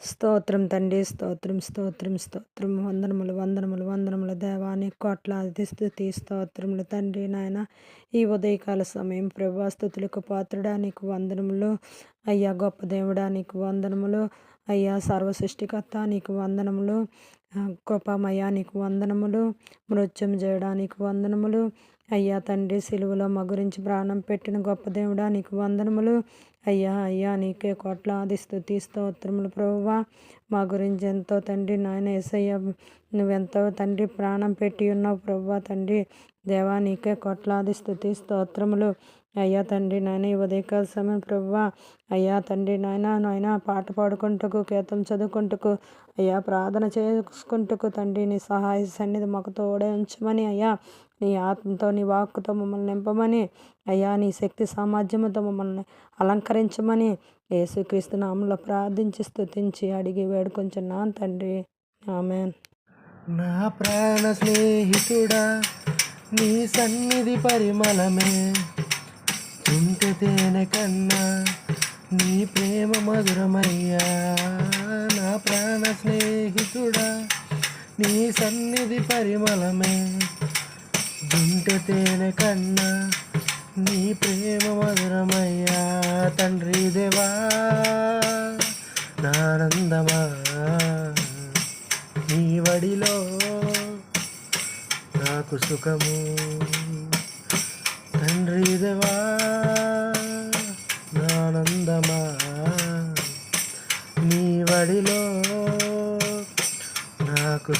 స్తోత్రం తండ్రి స్తోత్రం స్తోత్రం స్తోత్రం. వందనములు వందనములు వందనములు. దేవాని కోట్లాది స్థుతి స్తోత్రములు తండ్రి నాయన. ఈ ఉదయకాల సమయం ప్రభా స్థుతులకు పాత్రుడా. నీకు వందనములు. అయ్యా గొప్ప దేవుడా నీకు వందనములు. అయ్యా సర్వసృష్టికర్త నీకు వందనములు. కృపమయ్యా నీకు వందనములు. మృత్యం చేయడానికి వందనములు. అయ్యా తండ్రి సిలువలో మా గురించి ప్రాణం పెట్టిన గొప్ప దేవుడా నీకు వందనములు. అయ్యా అయ్యా నీకే కోట్లాది స్థుతి స్తోత్రములు ప్రభువా. మా గురించి ఎంతో తండ్రి నాయన ఏసయ్య నువ్వెంతో తండ్రి ప్రాణం పెట్టి ఉన్నావు ప్రభువా తండ్రి. దేవా నీకే కోట్లాది స్థుతి స్తోత్రములు. అయ్యా తండ్రి నాయన ఈ ఉదయకాల సమయం ప్రభువా అయ్యా తండ్రి నాయన నాయన పాట పాడుకుంటకు కీతం చదువుకుంటకు అయ్యా ప్రార్థన చేసుకుంటకు తండ్రి నీ సహాయ సన్నిధి మాకు తోడే ఉంచమని అయ్యా. నీ ఆత్మతో నీ వాక్కుతో మమ్మల్ని నింపమని అయ్యా. నీ శక్తి సామర్థ్యంతో మమ్మల్ని అలంకరించమని యేసుక్రీస్తు నామంలో ప్రార్థించి స్థుతించి అడిగి వేడుకొంచున్నాను తండ్రి. ఆమె నా ప్రాణ స్నేహితుడా నీ సన్నిధి పరిమళమే. చింత తేనె కన్నా నీ ప్రేమ మధురమయ్యా. నా ప్రాణ స్నేహితుడా నీ సన్నిధి పరిమళమే. గుంట తేనె కన్నా నీ ప్రేమ మధురమయ్యా. తండ్రి దేవా నానందమా. నీ వడిలో నాకు సుఖము. తండ్రి దేవా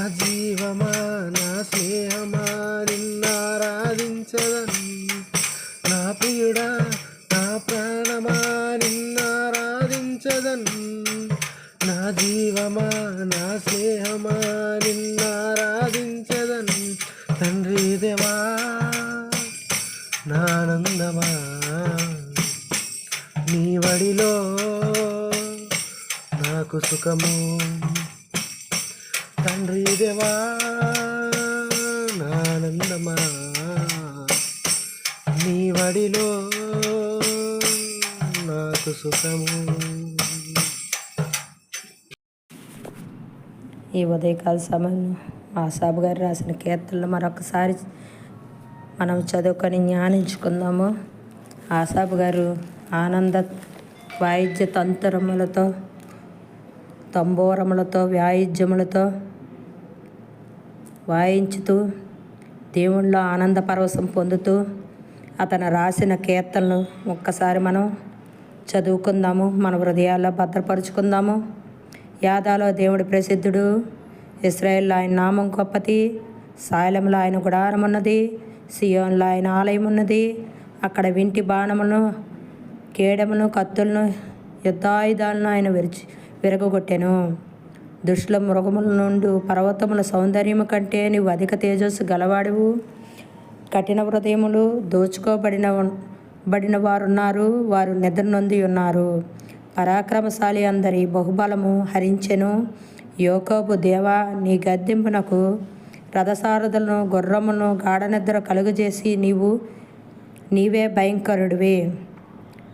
నా జీవమా నా స్నేహమా నిన్నారాధించదని నా ప్రియుడా నా ప్రాణమా నిన్నారాధించదన్ నా జీవమా నా స్నేహమా నిన్నారాధించదన్ తండ్రి దేవా నానందమా నీ వడిలో నాకు సుఖము. తండ్రి దేవా నానందమా నీ వడిలో నాకు సుఖము. ఈ ఉదయకాల సమయంలో ఆసాబు గారు రాసిన కీర్తనలు మరొకసారి మనం చదువుకొని జ్ఞానించుకుందాము ఆసాబు గారు ఆనంద వాయిద్య తంత్రములతో తంబోరములతో వాయిద్యములతో వాయించుతూ దేవుళ్ళలో ఆనంద పరవశం పొందుతూ అతను రాసిన కీర్తనలు ఒక్కసారి మనం చదువుకుందాము మన హృదయాల్లో భద్రపరుచుకుందాము. యాదాలో దేవుడు ప్రసిద్ధుడు. ఇస్రాయేల్లో ఆయన నామం గొప్పది. సాయలంలో ఆయన గుడారం ఉన్నది. సియోన్లో ఆయన ఆలయం ఉన్నది. అక్కడ వింటి బాణములను కేడమును కత్తులను యుద్ధాయుధాలను ఆయన విరిచి విరగొట్టెను దుష్టుల మృగముల నుండి పర్వతముల సౌందర్యము కంటే నీవు అధిక తేజస్సు గలవాడువు. కఠిన హృదయములు దోచుకోబడిన బడిన వారున్నారు వారు నిద్ర నొంది ఉన్నారు. పరాక్రమశాలి అందరి బహుబలము హరించెను. యోకోబు దేవా నీ గద్దెంపునకు రథసారథులను గుర్రమును గాఢనిద్ర కలుగజేసి నీవు నీవే భయంకరుడివి.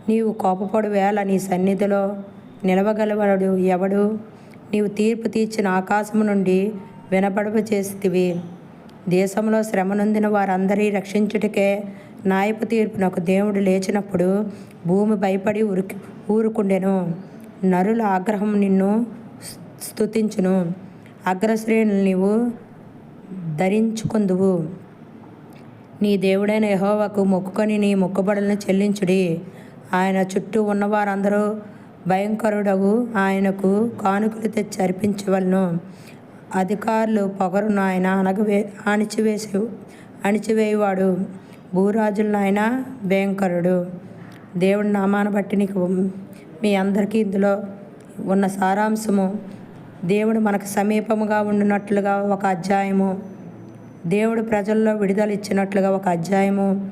నీవు కోపపడు వేళ నీ సన్నిధిలో నిలవగలవాడు ఎవడు? నీవు తీర్పు తీర్చిన ఆకాశము నుండి వినపడవ చేసితివి. దేశంలో శ్రమనొందిన వారందరి రక్షించుటకే నాయపు తీర్పునకు దేవుడు లేచినప్పుడు భూమి భయపడి ఉరికి ఊరుకుండెను. నరుల ఆగ్రహం నిన్ను స్తుతించును. అగ్రశ్రేణులు నీవు ధరించుకుందువు. నీ దేవుడైన యహోవకు మొక్కుకొని నీ మొక్కుబడులను చెల్లించుడి. ఆయన చుట్టూ ఉన్నవారందరూ భయంకరుడగు ఆయనకు కానుకలు తెచ్చి అర్పించవలను. అధికారులు పొగరును ఆయన అనగవే అణిచివేసి అణిచివేయవాడు. భూరాజులను ఆయన భయంకరుడు. దేవుడి నామాన్ని బట్టి నీకు మీ అందరికీ ఇందులో ఉన్న సారాంశము. దేవుడు మనకు సమీపముగా ఉండినట్లుగా ఒక అధ్యాయము. దేవుడు ప్రజల్లో విడుదల ఇచ్చినట్లుగా ఒక అధ్యాయము.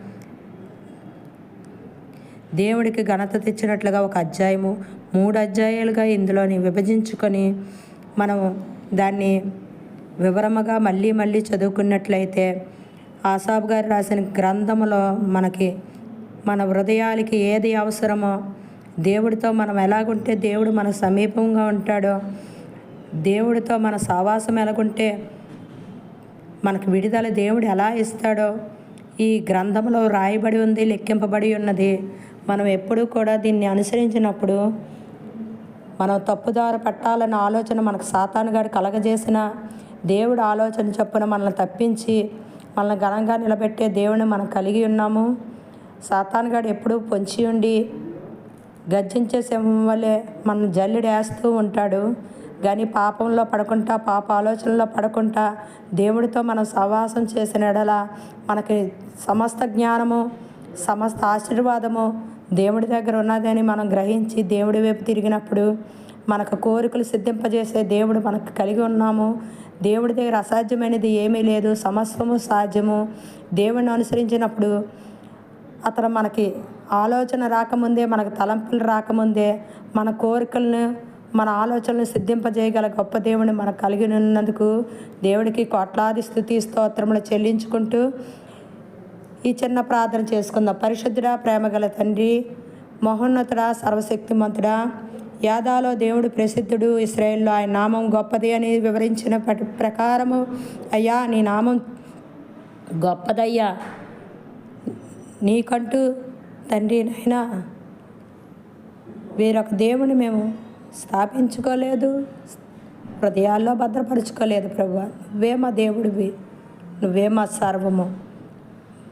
దేవుడికి ఘనత తెచ్చినట్లుగా ఒక అధ్యాయము. మూడు అధ్యాయాలుగా ఇందులోని విభజించుకొని మనం దాన్ని వివరముగా మళ్ళీ మళ్ళీ చదువుకున్నట్లయితే ఆసాబ్ గారు రాసిన గ్రంథములో మనకి మన హృదయాలకి ఏది అవసరమో దేవుడితో మనం ఎలాగుంటే దేవుడు మన సమీపంగా ఉంటాడో దేవుడితో మన సావాసం ఎలాగుంటే మనకు విడుదల దేవుడు ఎలా ఇస్తాడో ఈ గ్రంథంలో రాయబడి ఉంది లెక్కింపబడి ఉన్నది. మనం ఎప్పుడూ కూడా దీన్ని అనుసరించినప్పుడు మనం తప్పుదారి పట్టాలన్న ఆలోచన మనకు సాతానుగాడు కలగజేసిన దేవుడు ఆలోచన చొప్పున మనల్ని తప్పించి మనల్ని ఘనంగా నిలబెట్టే దేవుని మనం కలిగి ఉన్నాము. సాతానుగాడు ఎప్పుడూ పొంచి ఉండి గర్జించే సింహం వల్లే మన జల్లిడేస్తూ ఉంటాడు. కానీ పాపంలో పడకుండా పాప ఆలోచనలో పడకుండా దేవుడితో మనం సహవాసం చేసిన ఎడల మనకి సమస్త జ్ఞానము సమస్త ఆశీర్వాదము దేవుడి దగ్గర ఉన్నదని మనం గ్రహించి దేవుడి వైపు తిరిగినప్పుడు మనకు కోరికలు సిద్ధింపజేసే దేవుడు మనకు కలిగి ఉన్నాము. దేవుడి దగ్గర అసాధ్యమైనది ఏమీ లేదు. సమస్తము సాధ్యము. దేవుడిని అనుసరించినప్పుడు అతను మనకి ఆలోచన రాకముందే మనకు తలంపులు రాకముందే మన కోరికలను మన ఆలోచనలు సిద్ధింపజేయగల గొప్ప దేవుని మనకు కలిగి ఉన్నందుకు దేవుడికి కోట్లాది స్థుతి స్తోత్రములు చెల్లించుకుంటూ ఈ చిన్న ప్రార్థన చేసుకుందాం. పరిశుద్ధుడా ప్రేమగల తండ్రి మహోన్నతుడా సర్వశక్తిమంతుడా యాదాలో దేవుడు ప్రసిద్ధుడు ఇస్రాయేల్లో ఆయన నామం గొప్పది అని వివరించిన ప్రకారము అయ్యా నీ నామం గొప్పదయ్యా. నీకంటూ తండ్రి నాయనా వేరొక దేవుని మేము స్థాపించుకోలేదు హృదయాల్లో భద్రపరుచుకోలేదు ప్రభు. నువ్వే మా దేవుడివి నువ్వే మా సర్వము.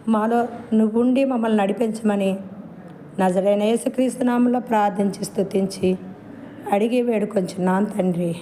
మాలో నువ్వుండి మమ్మల్ని నడిపించమని నజరైన యేసుక్రీస్తు నామంలో ప్రార్థించి స్థుతించి అడిగి వేడుకొంచున్నాను తండ్రి.